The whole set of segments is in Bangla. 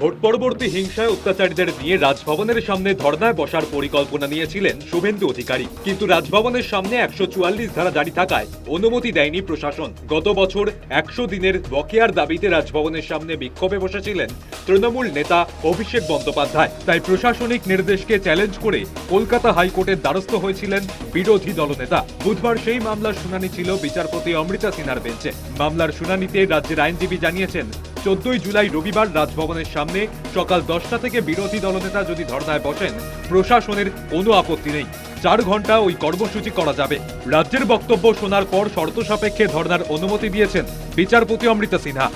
ভোট পরবর্তী হিংসায় অত্যাচারীদের নিয়ে রাজভবনের সামনে ধর্নায় বসার পরিকল্পনা নিয়েছিলেন শুভেন্দু অধিকারী। কিন্তু রাজভবনের সামনে একশো চুয়াল্লিশ ধারা জারি থাকায় অনুমতি দেয়নি প্রশাসন। গত বছর একশো দিনের বকেয়ার দাবিতে রাজভবনের সামনে বিক্ষোভে বসেছিলেন তৃণমূল নেতা অভিষেক বন্দ্যোপাধ্যায়। তাই প্রশাসনিক নির্দেশকে চ্যালেঞ্জ করে কলকাতা হাইকোর্টের দ্বারস্থ হয়েছিলেন বিরোধী দলনেতা। বুধবার সেই মামলার শুনানি ছিল বিচারপতি অমৃতা সিনহার বেঞ্চে। মামলার শুনানিতে রাজ্যের আইনজীবী জানিয়েছেন চোদ্দই জুলাই রবিবার রাজভবনের সামনে সকাল দশটা থেকে বিরোধী দলনেতা যদি ধর্নায় বসেন, প্রশাসনের কোনো আপত্তি নেই। চার ঘণ্টা ওই কর্মসূচি করা যাবে। রাজ্যের বক্তব্য শোনার পর শর্ত সাপেক্ষে ধর্নার অনুমতি দিয়েছেন বিচারপতি অমৃতা সিনহা।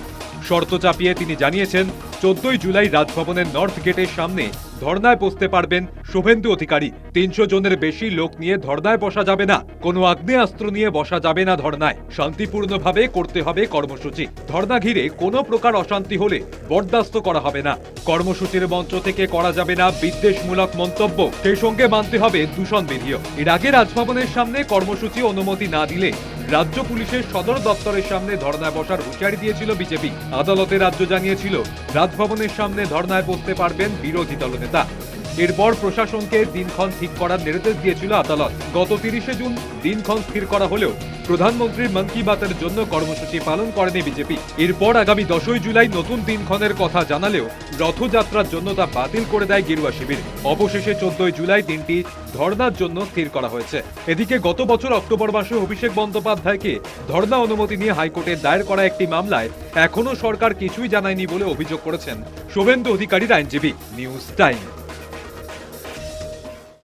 শর্ত চাপিয়ে তিনি জানিয়েছেন, চোদ্দই জুলাই রাজভবনের নর্থ গেটের সামনে ধর্নায় বসতে পারবেন শুভেন্দু অধিকারী। তিনশো জনের বেশি লোক নিয়ে ধর্নায় বসা যাবে না। কোনো আগ্নেয়াস্ত্র নিয়ে বসা যাবে না ধর্নায়। শান্তিপূর্ণভাবে করতে হবে কর্মসূচি। ধর্না ঘিরে কোনো প্রকার অশান্তি হলে বরদাস্ত করা হবে না। কর্মসূচির মঞ্চ থেকে করা যাবে না বিদ্বেষমূলক মন্তব্য। সেই সঙ্গে মানতে হবে দূষণ বিধিও। এর আগে রাজভবনের সামনে কর্মসূচি অনুমতি না দিলে রাজ্য পুলিশের সদর দপ্তরের সামনে ধর্নায় বসার হুঁশিয়ারি দিয়েছিল বিজেপি। আদালতে রাজ্য জানিয়েছিল, রাজভবনের সামনে ধর্নায় বসতে পারবেন বিরোধী দলনেতা। এরপর প্রশাসনকে দিনক্ষণ ঠিক করার নির্দেশ দিয়েছিল আদালত। গত তিরিশে জুন দিনক্ষণ স্থির করা হলেও প্রধানমন্ত্রীর মন কি বাতের জন্য কর্মসূচি পালন করেনি বিজেপি। এরপর আগামী দশই জুলাই নতুন দিনক্ষণের কথা জানালেও রথযাত্রার জন্য তা বাতিল করে দেয় গেরুয়া শিবির। অবশেষে চোদ্দই জুলাই দিনটি ধর্নার জন্য স্থির করা হয়েছে। এদিকে গত বছর অক্টোবর মাসে অভিষেক বন্দ্যোপাধ্যায়কে ধর্না অনুমতি নিয়ে হাইকোর্টে দায়ের করা একটি মামলায় এখনও সরকার কিছুই জানায়নি বলে অভিযোগ করেছেন শোভেন্দু অধিকারীর আইনজীবী, নিউজ টাইম।